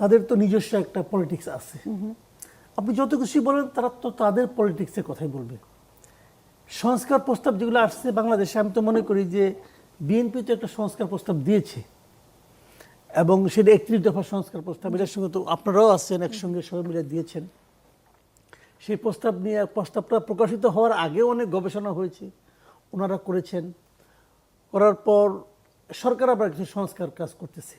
তাদের তো নিজস্ব একটা পলিটিক্স আছে। আপনি যত খুশি বলেন, তারা তো তাদের পলিটিক্সের কথাই বলবে। সংস্কার প্রস্তাব যেগুলো আসছে বাংলাদেশে, আমি তো মনে করি যে বিএনপি তো একটা সংস্কার প্রস্তাব দিয়েছে। এবং সেটা একত্রিশ দফা সংস্কার প্রস্তাব, এটার সঙ্গে তো আপনারাও আছেন, একসঙ্গে সবাই মিলে দিয়েছেন। সেই প্রস্তাব নিয়ে, প্রস্তাবটা প্রকাশিত হওয়ার আগেও অনেক গবেষণা হয়েছে, ওনারা করেছেন। করার পর সরকার আবার কিছু সংস্কার কাজ করতেছে।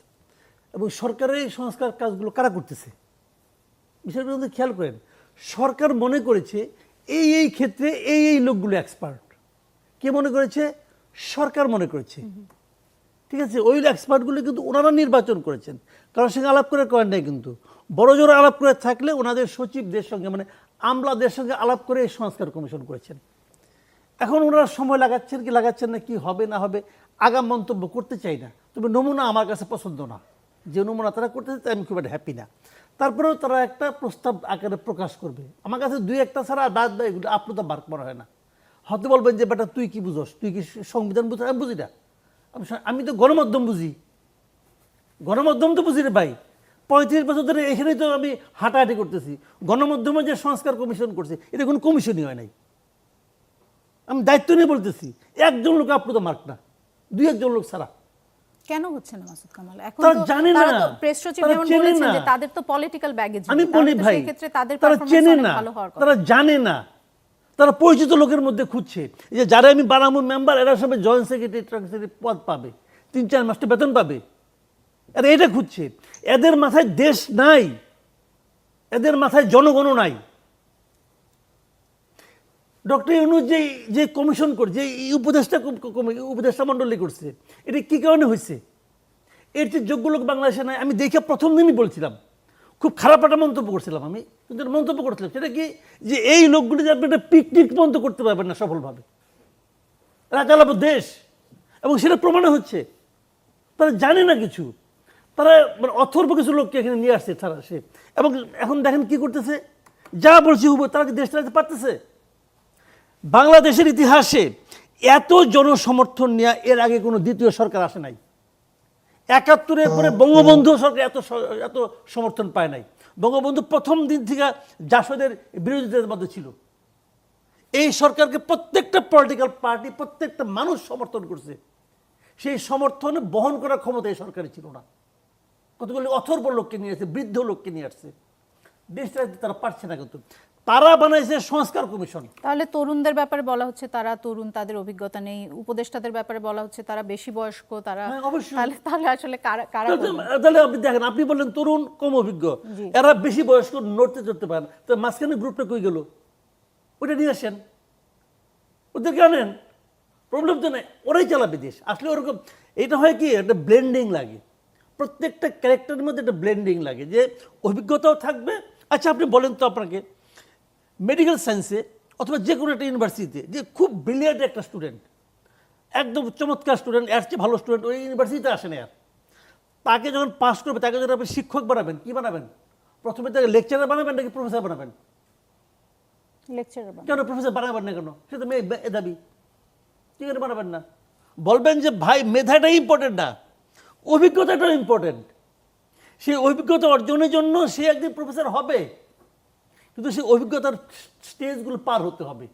এবং সরকারের এই সংস্কার কাজগুলো কারা করতেছে? বিষয়টা কিন্তু খেয়াল করেন। সরকার মনে করেছে এই এই ক্ষেত্রে এই এই লোকগুলো এক্সপার্ট কে মনে করেছে? সরকার মনে করেছে। ঠিক আছে? ওই এক্সপার্টগুলো কিন্তু ওনারা নির্বাচন করেছেন। কারোর সঙ্গে আলাপ করে করেন নাই কিন্তু। বড় জোর আলাপ করে থাকলে ওনাদের সচিবদের সঙ্গে মানে আমলাদের সঙ্গে আলাপ করে এই সংস্কার কমিশন করেছেন। এখন ওনারা সময় লাগাচ্ছেন কি লাগাচ্ছেন না কি হবে না হবে আগাম মন্তব্য করতে চাই না। তবে নমুনা আমার কাছে পছন্দ না। যে নমুনা তারা করতেছে আমি খুব একটা হ্যাপি না। তারপরেও তারা একটা প্রস্তাব আকারে প্রকাশ করবে। আমার কাছে দুই একটা ছাড়া আর বাদ দেয় এগুলো আপনার তো বার করা হয় না। হয়তো বলবেন যে, বেটা, তুই কি বুঝোস? তুই কি সংবিধান বুঝ আমি বুঝি না। আমি আমি তো গণমাধ্যম বুঝি। গণমাধ্যম তো বুঝি রে ভাই। পঁয়ত্রিশ বছর ধরে এখানেই তো আমি হাঁটাহাঁটি করতেছি। গণমাধ্যমে যে সংস্কার কমিশন করছে, এটা কোনো কমিশনই হয় নাই। আমি দায়িত্ব নিয়ে বলতেছি, একজন লোক আপ্লুত মার্ক না। দুই একজন লোক ছাড়া। কেন হচ্ছে না মাসুদ কামাল? এখন তো জানে না। তো প্রেস সচিব যেমন বলেছেন যে তাদের তো পলিটিক্যাল ব্যাগেজ আমি বলি ভাই ক্ষেত্রে তাদের তারা চেনে না। জানে না। তারা পরিচিত লোকের মধ্যে খুঁজছে। যে যারা আমি বানাবো মেম্বার এরা সবাই জয়েন্ট সেক্রেটারি ট্রান্সেক্রেটারি পদ পাবে। তিন চার মাসটা বেতন পাবে। এরা এটা খুঁজছে। এদের মাথায় দেশ নাই। এদের মাথায় জনগণও নাই। ডক্টর ইউনুস যে যে কমিশন করছে যে উপদেষ্টা উপদেষ্টা মণ্ডলী করছে, এটা কী কারণে হয়েছে এর যে যোগ্য লোক বাংলাদেশে নাই। আমি দেখে প্রথম দিনই বলছিলাম। খুব খারাপ একটা মন্তব্য করছিলাম আমি। কিন্তু মন্তব্য করছিলাম। সেটা কি? যে এই লোকগুলি যে আপনি একটা পিকনিক পর্যন্ত করতে পারবেন না সফলভাবে। এরা চালাবো দেশ। এবং সেটা প্রমাণ হচ্ছে। তারা জানে না কিছু। তারা মানে অথর্ব কিছু লোককে এখানে নিয়ে আসছে, তারা সে। এবং এখন দেখেন কি করতেছে? যা বলছি হুব তারা কি দেশ চালাতে পারতেছে? বাংলাদেশের ইতিহাসে এত জনসমর্থন নেওয়া এর আগে কোনো দ্বিতীয় সরকার আসে নাই। একাত্তরের পরে বঙ্গবন্ধু সরকার এত এত সমর্থন পায় নাই। বঙ্গবন্ধু প্রথম দিন থেকে জাসদের বিরোধীদের মধ্যে ছিল। এই সরকারকে প্রত্যেকটা পলিটিক্যাল পার্টি প্রত্যেকটা মানুষ সমর্থন করছে। সেই সমর্থন বহন করার ক্ষমতা এই সরকারের ছিল না। কতগুলি অথর্ব লোককে নিয়ে আসছে বৃদ্ধ লোককে নিয়ে আসছে। দেশটা তারা পারছে না কিন্তু। তারা বানাইছে সংস্কার কমিশন। তাহলে তরুণদের ব্যাপারে বলা হচ্ছে তারা তরুণ তাদের অভিজ্ঞতা নেই। উপদেষ্টাদের ব্যাপারে বলা হচ্ছে তারা বেশি বয়স্ক তারা হ্যাঁ। তাহলে তাহলে আসলে কারা কারা তাহলে আপনি দেখেন আপনি বললেন তরুণ কম অভিজ্ঞ। এরা বেশি বয়স্ক নড়তে চড়তে পারে না। তো মাঝখানে গ্রুপটা কই গেল? ওটা নিয়ে আসেন। ওদেরকে আনেন প্রবলেম তো নেই। ওরাই চালাবে দেশ। আসলে ওরকম এটা হয় কি একটা ব্লেন্ডিং লাগে। প্রত্যেকটা ক্যারেক্টারের মধ্যে একটা ব্লেন্ডিং লাগে যে অভিজ্ঞতাও থাকবে। আচ্ছা আপনি বলেন তো আপনাকে মেডিকেল সায়েন্সে অথবা যে কোনো একটা ইউনিভার্সিটিতে যে খুব ব্রিলিয়ান্ট একটা স্টুডেন্ট একদম চমৎকার স্টুডেন্ট এর চেয়ে ভালো স্টুডেন্ট ওই ইউনিভার্সিটিতে আসে না আর। তাকে যখন পাস করবে তাকে যখন আপনি শিক্ষক বানাবেন কি বানাবেন? প্রথমে তাকে লেকচারার বানাবেন নাকি প্রফেসর বানাবেন? লেকচারার কেন প্রফেসর বানাবেন না কেন? সে তো মেয়ে এ দাবি। কি করে বানাবেন না? বলবেন যে ভাই মেধাটাই ইম্পর্টেন্ট না। অভিজ্ঞতাটাও ইম্পর্টেন্ট সেই অভিজ্ঞতা অর্জনের জন্য সে একদিন প্রফেসর হবে। কিন্তু সেই অভিজ্ঞতার স্টেজগুলো পার হতে হবে।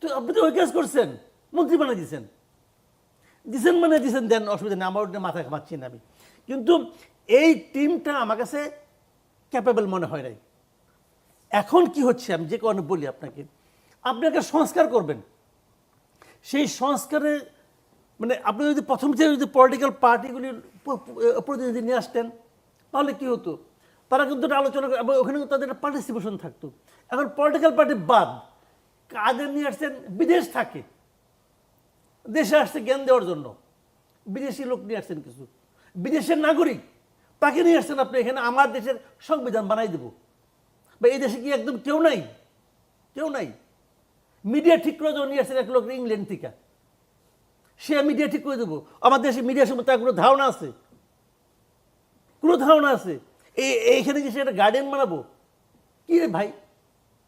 তো আপনি তো ওই কাজ করছেন, মন্ত্রী বানিয়ে দিয়েছেন। দিছেন মানে দিছেন, দেন অসুবিধা নেই, আমার ওটা মাথা ঘামাচ্ছি না আমি। কিন্তু এই টিমটা আমার কাছে ক্যাপেবল মনে হয় নাই। এখন কি হচ্ছে, আমি যে কারণে বলি আপনাকে, আপনি একটা সংস্কার করবেন। সেই সংস্কারে মানে আপনি যদি প্রথম থেকে যদি পলিটিক্যাল পার্টিগুলির প্রতিনিধি নিয়ে আসতেন, তাহলে কী হতো? তারা কিন্তু আলোচনা করে, এবং ওখানে তাদের একটা পার্টিসিপেশন থাকতো। এখন পলিটিক্যাল পার্টি বাদ, কাদের নিয়ে আসছেন? বিদেশ থাকে। দেশে আসছে জ্ঞান দেওয়ার জন্য। বিদেশি লোক নিয়ে আসছেন কিছু। বিদেশের নাগরিক, তাকে নিয়ে আসছেন আপনি, এখানে আমার দেশের সংবিধান বানাই দেবো। বা এই দেশে কি একদম কেউ নাই? কেউ নাই। মিডিয়া ঠিক করে দেবো নিয়ে আসছেন এক লোক ইংল্যান্ড থেকে। সে মিডিয়া ঠিক করে দেবো। আমার দেশে মিডিয়ার সম্বন্ধে তার কোনো ধারণা আছে? কোনো ধারণা আছে? এইখানে সে একটা গার্ডেন বানাবো? কি রে ভাই?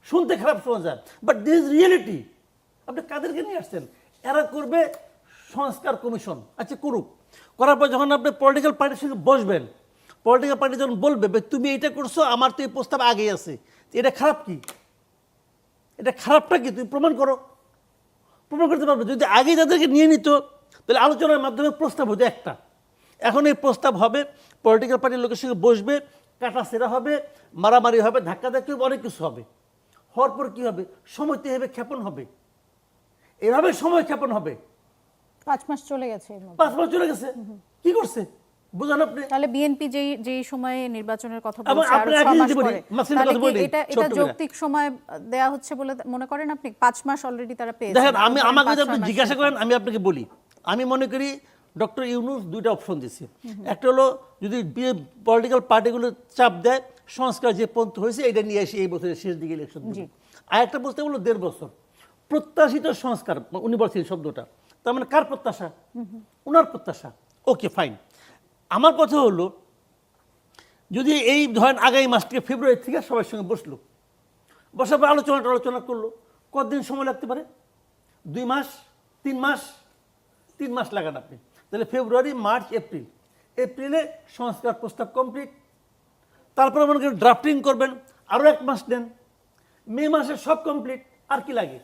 শুনতে খারাপ শোনা যায় বাট দিস ইজ রিয়েলিটি আপনি কাদেরকে নিয়ে আসছেন? এরা করবে সংস্কার কমিশন। আচ্ছা করুক। করার পর যখন আপনি পলিটিক্যাল পার্টির সঙ্গে বসবেন পলিটিক্যাল পার্টি যখন বলবে "বে, তুমি এটা করছ আমার তো এই প্রস্তাব আগেই আছে। এটা খারাপ কি? এটা খারাপটা কি? তুমি প্রমাণ করো। প্রমাণ করতে পারবে। যদি আগে যাদেরকে নিয়ে নিত তাহলে আলোচনার মাধ্যমে প্রস্তাব হতো একটা। এখন এই প্রস্তাব হবে পলিটিক্যাল পার্টির লোকের সঙ্গে বসবে কাটা সেরা হবে মারামারি হবে ধাক্কা ধাক্কি হবে অনেক কিছু হবে। হওয়ার পর কি হবে? সময়তে হবে ক্ষেপণ হবে। এভাবে সময় ক্ষেপণ হবে। পাঁচ মাস চলে গেছে পাঁচ মাস চলে গেছে? কি করছে? বুঝান আপনি। তাহলে বিএনপি যেই যেই সময়ে নির্বাচনের কথা বলছে আরও মাস পরে। এটা এটা যৌক্তিক সময় দেয়া হচ্ছে বলে মনে করেন আপনি? পাঁচ মাস অলরেডি তারা পেয়েছে। দেখেন আমি আমাকে যদি আপনি জিজ্ঞাসা করেন আমি আপনাকে বলি। আমি মনে করি ডক্টর ইউনুস দুইটা অপশন দিচ্ছে একটা হলো যদি পলিটিক্যাল পার্টিগুলো চাপ দেয় সংস্কার যে পন্থ হয়েছে এটা নিয়ে এসে এই বছরের শেষ দিকে ইলেকশন আর একটা বলতে হলো দেড় বছর। প্রত্যাশিত সংস্কার উনি বলছেন শব্দটা তার মানে কার প্রত্যাশা? ওনার প্রত্যাশা। ওকে ফাইন আমার কথা হলো যদি এই ধরেন আগামী মাস থেকে ফেব্রুয়ারি থেকে সবার সঙ্গে বসল বসার পর আলোচনা আলোচনা করল কতদিন সময় লাগতে পারে? দুই মাস? তিন মাস? তিন মাস লাগান আপনি। তাহলে ফেব্রুয়ারি, মার্চ, এপ্রিল। এপ্রিলে সংস্কার প্রস্তাব কমপ্লিট তারপরে মনে করেন ড্রাফটিং করবেন আরও এক মাস দেন। মে মাসে সব কমপ্লিট আর কি লাগে?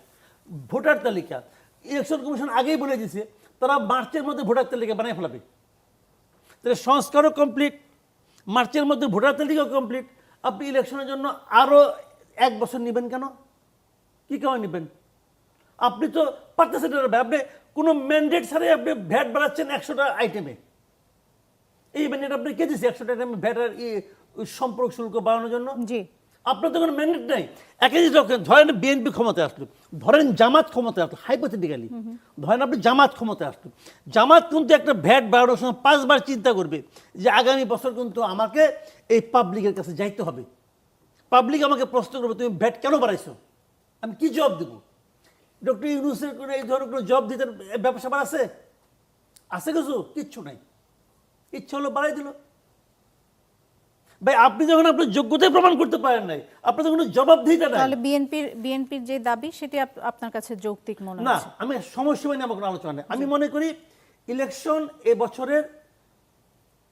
ভোটার তালিকা। ইলেকশন কমিশন আগেই বলে দিয়েছে, তারা মার্চের মধ্যে ভোটার তালিকা বানিয়ে ফেলাবে। তাহলে সংস্কারও কমপ্লিট মার্চের মধ্যে ভোটার তালিকাও কমপ্লিট আপনি ইলেকশনের জন্য আরও এক বছর নেবেন কেন? কী কারণে নেবেন? আপনি তো পারতেছেন না ভাই। আপনি কোনো ম্যান্ডেট ছাড়াই আপনি ভ্যাট বাড়াচ্ছেন একশোটা আইটেমে এই ম্যান্ডেট আপনি কে দিচ্ছে একশোটা আইটেমে ভ্যাটের ই সম্পর্ক শুল্ক বাড়ানোর জন্য? জি। আপনার তো কোনো ম্যান্ডেট নাই। একই জিনিস রাখেন, ধরেন বিএনপি ক্ষমতায় আসলো ধরেন জামাত ক্ষমতায় আসলো হাইপোথেটিক্যালি ধরেন আপনি জামাত ক্ষমতায় আসলো। জামাত কিন্তু একটা ভ্যাট বাড়ানোর সময় পাঁচবার চিন্তা করবে যে আগামী বছর কিন্তু আমাকে এই পাবলিকের কাছে যাইতে হবে। পাবলিক আমাকে প্রশ্ন করবে তুমি ভ্যাট কেন বাড়াইছো? আমি কি জবাব দেবো? ডক্টর ইউনুসের করে এই ধরনের কোনো জব দিতে ব্যবসা বাড়াছে আছে কিছু? কিচ্ছু নাই। ইচ্ছা হলো বাড়াই দিল। ভাই আপনি যখন আপনার যোগ্যতায় প্রমাণ করতে পারেন নাই আপনার কোনো জবাবদিহিতা নাই। তাহলে বিএনপির বিএনপির যে দাবি সেটি আপনার কাছে যৌক্তিক মনে না আমি সমস্যা নিয়ে আমার কোনো আলোচনা নেই। আমি মনে করি ইলেকশন এ বছরের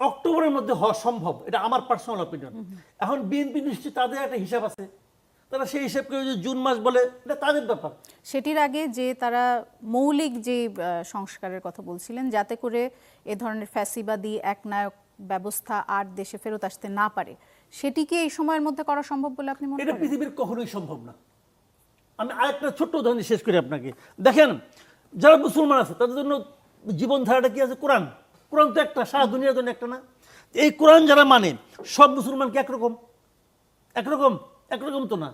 অক্টোবরের মধ্যে হওয়া সম্ভব। এটা আমার পার্সোনাল অপিনিয়ন এখন বিএনপি নিশ্চয়ই তাদের একটা হিসাব আছে। তারা সেই হিসাব করে যদি জুন মাস বলে এটা তাদের ব্যাপার। সেটির আগে যে তারা মৌলিক যে সংস্কারের কথা বলছিলেন যাতে করে এ ধরনের ফ্যাসিবাদী একনায়ক ব্যবস্থা আর দেশে ফেরত আসতে না পারে সেটিকে এই সময়ের মধ্যে করা সম্ভব বলে আপনি মনে এটা পৃথিবীর কখনোই সম্ভব না। আমি আরেকটা ছোট্ট উদাহরণ শেষ করি আপনাকে। দেখেন যারা মুসলমান আছে তাদের জন্য জীবনধারাটা কি আছে? কোরআন। কোরআন তো একটা সারা দুনিয়ার জন্য একটা না। এই কোরআন যারা মানে সব মুসলমান কি একরকম। একরকম। একরকম তো না।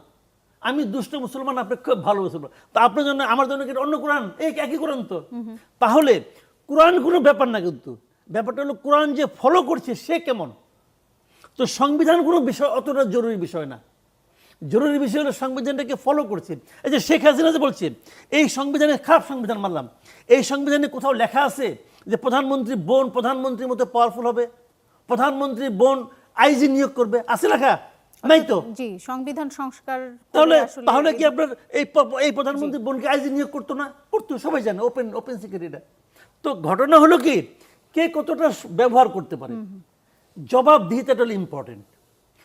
আমি দুষ্ট মুসলমান আপনি খুব ভালো মুসলমান। তা আপনার জন্য আমার জন্য কি অন্য কোরআন? এই একই কোরআন তো। তাহলে কোরআন কোনো ব্যাপার না কিন্তু। ব্যাপারটা হলো কোরআন যে ফলো করছে সে কেমন? তো সংবিধান কোনো বিষয় অতটা জরুরি বিষয় না। জরুরি বিষয় হলো সংবিধানটাকে ফলো করছে। এই যে শেখ হাসিনা যে বলছে এই সংবিধানে খারাপ সংবিধান মানলাম। এই সংবিধানে কোথাও লেখা আছে যে প্রধানমন্ত্রী বোন প্রধানমন্ত্রীর মতো পাওয়ারফুল হবে। প্রধানমন্ত্রী বোন আইজি নিয়োগ করবে। আছে লেখা? নাই তো? জি সংবিধান সংস্কার তাহলে তাহলে কি আপনার এই এই প্রধানমন্ত্রী বোনকে আইজি নিয়োগ করতো না? করতো সবাই জানে ওপেন ওপেন সিকিউরিটিটা তো ঘটনা হলো কি? কে কতটা ব্যবহার করতে পারে? জবাবদিহিতাটা হলো ইম্পর্টেন্ট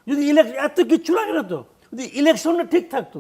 যদি ইলেকশন এত কিচ্ছু লাগে না তো? যদি ইলেকশনটা ঠিক থাকতো?